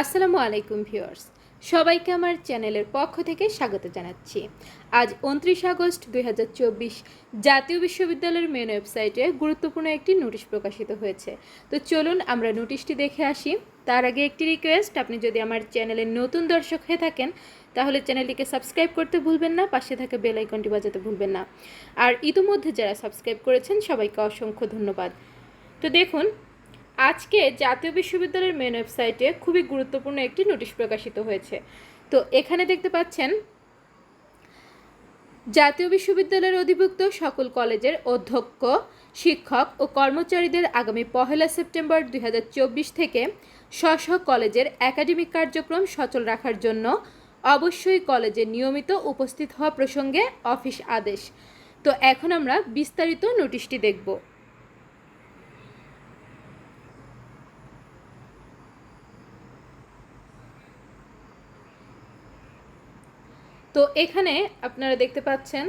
আসসালামু আলাইকুম ভিউয়ার্স। সবাইকে আমার চ্যানেলের পক্ষ থেকে স্বাগত জানাচ্ছি। আজ উনত্রিশ আগস্ট দুই হাজার চব্বিশ জাতীয় বিশ্ববিদ্যালয়ের মেন ওয়েবসাইটে গুরুত্বপূর্ণ একটি নোটিশ প্রকাশিত হয়েছে। তো চলুন আমরা নোটিশটি দেখে আসি। তার আগে একটি রিকোয়েস্ট আপনি যদি আমার চ্যানেলের নতুন দর্শক হয়ে থাকেন, তাহলে চ্যানেলটিকে সাবস্ক্রাইব করতে ভুলবেন না, পাশে থাকা বেল আইকনটি বাজাতে ভুলবেন না। আর ইতিমধ্যে যারা সাবস্ক্রাইব করেছেন, সবাইকে অসংখ্য ধন্যবাদ। তো দেখুন আজকে জাতীয় বিশ্ববিদ্যালয়ের মেন ওয়েবসাইটে খুবই গুরুত্বপূর্ণ একটি নোটিশ প্রকাশিত হয়েছে। তো এখানে দেখতে পাচ্ছেন, জাতীয় বিশ্ববিদ্যালয়ের অধিভুক্ত সকল কলেজের অধ্যক্ষ, শিক্ষক ও কর্মচারীদের আগামী পহেলা সেপ্টেম্বর দুই হাজার চব্বিশ থেকে স্ব স্ব কলেজের একাডেমিক কার্যক্রম সচল রাখার জন্য অবশ্যই কলেজে নিয়মিত উপস্থিত হওয়া প্রসঙ্গে অফিস আদেশ। তো এখন আমরা বিস্তারিত নোটিশটি দেখব। তো এখানে আপনারা দেখতে পাচ্ছেন,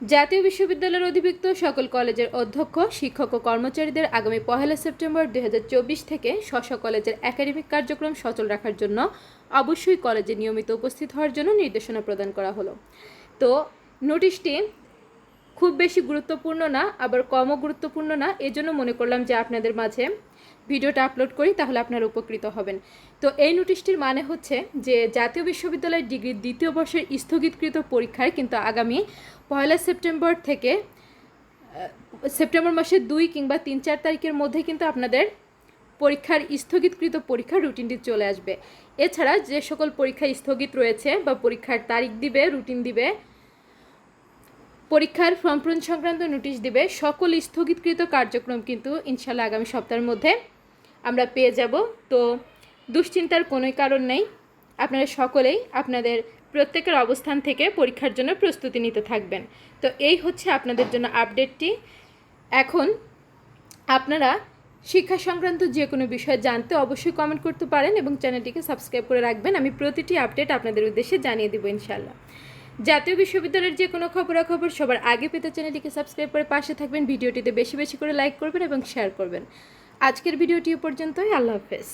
জাতীয় বিশ্ববিদ্যালয়ের অধিভুক্ত সকল কলেজের অধ্যক্ষ, শিক্ষক ও কর্মচারীদের আগামী পহেলা সেপ্টেম্বর দু হাজার চব্বিশ থেকে স্ব কলেজের একাডেমিক কার্যক্রম সচল রাখার জন্য অবশ্যই কলেজে নিয়মিত উপস্থিত হওয়ার জন্য নির্দেশনা প্রদান করা হলো। তো নোটিশটি খুব বেশি গুরুত্বপূর্ণ না, আবার কমও গুরুত্বপূর্ণ না, এজন্য মনে করলাম যে আপনাদের মাঝে ভিডিওটা আপলোড করি, তাহলে আপনারা উপকৃত হবেন। তো এই নোটিশটির মানে হচ্ছে যে, জাতীয় বিশ্ববিদ্যালয়ের ডিগ্রির দ্বিতীয় বর্ষের স্থগিতকৃত পরীক্ষায় কিন্তু আগামী পয়লা সেপ্টেম্বর থেকে সেপ্টেম্বর মাসের দুই কিংবা তিন চার তারিখের মধ্যে কিন্তু আপনাদের পরীক্ষার স্থগিতকৃত পরীক্ষার রুটিনটি চলে আসবে। এছাড়া যে সকল পরীক্ষা স্থগিত রয়েছে বা পরীক্ষার তারিখ দিবে, রুটিন দিবে পরীক্ষার ফর্ম পূরণ সংক্রান্ত নোটিশ দিবে সকল স্থগিতকৃত কার্যক্রম কিন্তু ইনশাল্লাহ আগামী সপ্তাহের মধ্যে আমরা পেয়ে যাব। তো দুশ্চিন্তার কোনোই কারণ নেই। আপনারা সকলেই আপনাদের প্রত্যেকের অবস্থান থেকে পরীক্ষার জন্য প্রস্তুতি নিতে থাকবেন। তো এই হচ্ছে আপনাদের জন্য আপডেটটি। এখন আপনারা শিক্ষা সংক্রান্ত যে কোনো বিষয় জানতে অবশ্যই কমেন্ট করতে পারেন এবং চ্যানেলটিকে সাবস্ক্রাইব করে রাখবেন। আমি প্রতিটি আপডেট আপনাদের উদ্দেশ্যে জানিয়ে দেবো ইনশাল্লাহ জাতীয় বিশ্ববিদ্যালয়ের যে কোনো খবরাখবর সবার আগে পেতে চ্যানেলটিকে সাবস্ক্রাইব করে পাশে থাকবেন। ভিডিওটিতে বেশি বেশি করে লাইক করবেন এবং শেয়ার করবেন। আজকের ভিডিওটি পর্যন্তই। আল্লাহ হাফেজ।